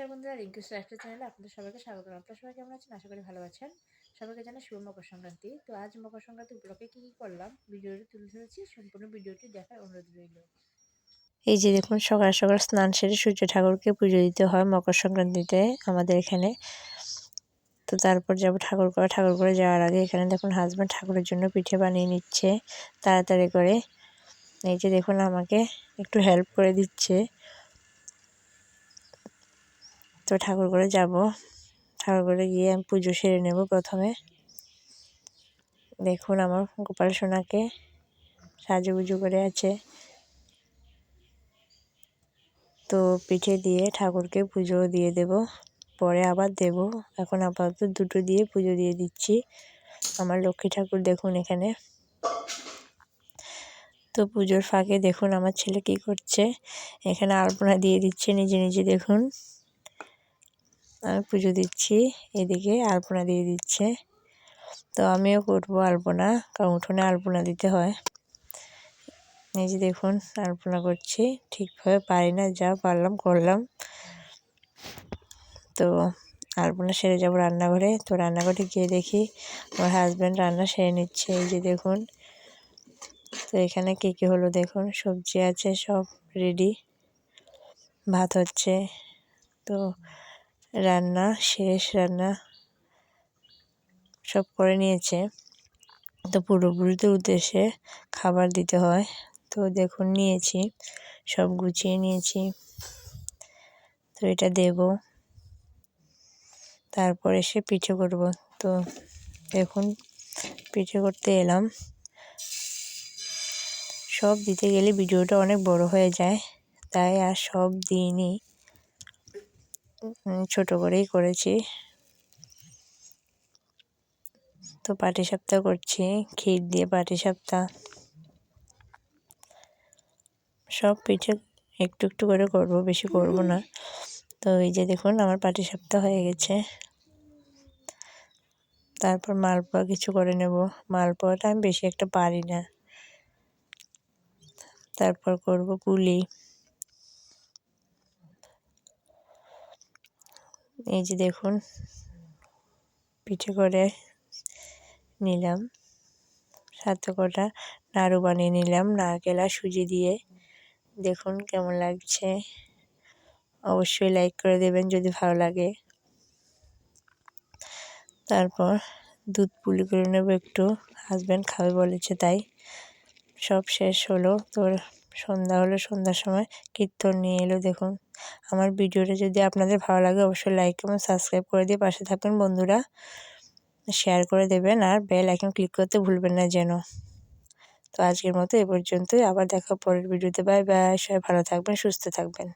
নমস্কার বন্ধুরা রিঙ্কুস লাইফস্টাইল চ্যানেলে আপনাদের সবাইকে স্বাগত। আপনারা সবাই কেমন আছেন? আশা করি ভালো আছেন। সবাইকে জানাই শুভ মকর সংক্রান্তি। তো আজ মকর সংক্রান্তি উপলক্ষে কী কী করলাম ভিডিওটি তুলে ধরেছি। সম্পূর্ণ ভিডিওটি দেখার অনুরোধ রইল। এই যে দেখুন, সকাল সকাল স্নান সেরে সূর্য ঠাকুরকে পুজো দিতে হয় মকর সংক্রান্তিতে আমাদের এখানে। তো তারপর যাব ঠাকুর করে। ঠাকুর করে যাওয়ার আগে এখানে দেখুন হাজব্যান্ড ঠাকুরের জন্য পিঠে বানিয়ে নিচ্ছে তাড়াতাড়ি করে। এই যে দেখুন, আমাকে একটু হেল্প করে দিচ্ছে। তো ঠাকুর করে যাব। ঠাকুর করে গিয়ে আমি পুজো সেরে নেব প্রথমে। দেখুন আমার গোপাল সোনাকে সাজুগুজু করে আছে। তো পিঠে দিয়ে ঠাকুরকে পুজো দিয়ে দেব, পরে আবার দেব। এখন আপাতত দুটো দিয়ে পুজো দিয়ে দিচ্ছি। আমার লক্ষ্মী ঠাকুর দেখুন এখানে। তো পুজোর ফাঁকে দেখুন আমার ছেলে কি করছে। এখানে আলপনা দিয়ে দিচ্ছে, নিজে নিজে দেখুন। আমি পুজো দিচ্ছি, এদিকে আলপনা দিয়ে দিচ্ছে। তো আমিও করব আলপনা, কারণ উঠোনে আলপনা দিতে হয়। এই যে দেখুন, আলপনা করছি, ঠিকভাবে পারি না, যা পারলাম করলাম। তো আলপনা সেরে যাব রান্নাঘরে, তো রান্নাঘরে গিয়ে দেখি আমার হাজব্যান্ড রান্না সেরে নিচ্ছে, এই যে দেখুন। তো এখানে কী কী হলো দেখুন, সবজি আছে সব রেডি ভাত হচ্ছে। তো রান্না, শেষ রান্না সব করে নিয়েছে। তো পুরোপুরিদের উদ্দেশ্যে খাবার দিতে হয়। তো দেখুন, নিয়েছি, সব গুছিয়ে নিয়েছি। তো এটা দেব। তারপর এসে পিঠে করব। তো দেখুন, পিঠে করতে এলাম। সব দিতে গেলে ভিডিওটা অনেক বড় হয়ে যায়। তাই আর সব দিইনি। ছোট করেই করেছি। তো পাটি সাপ্তাহ করছি, ক্ষীর দিয়ে পাটি সাপ্তাহ সব পিঠে একটু একটু করে করব, বেশি করব না। তো এই যে দেখুন, আমার পাটি সাপ্তাহ হয়ে গেছে। তারপর মালপোয়া কিছু করে নেব। মালপোয়াটা আমি বেশি একটা পারি না। তারপর করব পুলি এই যে দেখুন, পিঠে করে নিলাম। সাথে কটা নাড়ু বানিয়ে নিলাম, নারকেল সুজি দিয়ে। দেখুন কেমন লাগছে। অবশ্যই লাইক করে দেবেন যদি ভালো লাগে। তারপর দুধ পুলি করে নেব একটু। হাজব্যান্ড খাবে বলেছে তাই। সব শেষ হলো। তোর সন্ধ্যা হলো সন্ধ্যার সময় কীর্তন নিয়ে এলো, দেখুন। আমার ভিডিওটা যদি আপনাদের ভালো লাগে, অবশ্যই লাইক এবং সাবস্ক্রাইব করে দিয়ে পাশে থাকবেন বন্ধুরা। শেয়ার করে দেবেন আর বেল আইকন ক্লিক করতে ভুলবেন না যেন। তো আজকের মতো এ পর্যন্তই, আবার দেখা পরের ভিডিওতে। বাই বাই সবাই ভালো থাকবেন, সুস্থ থাকবেন।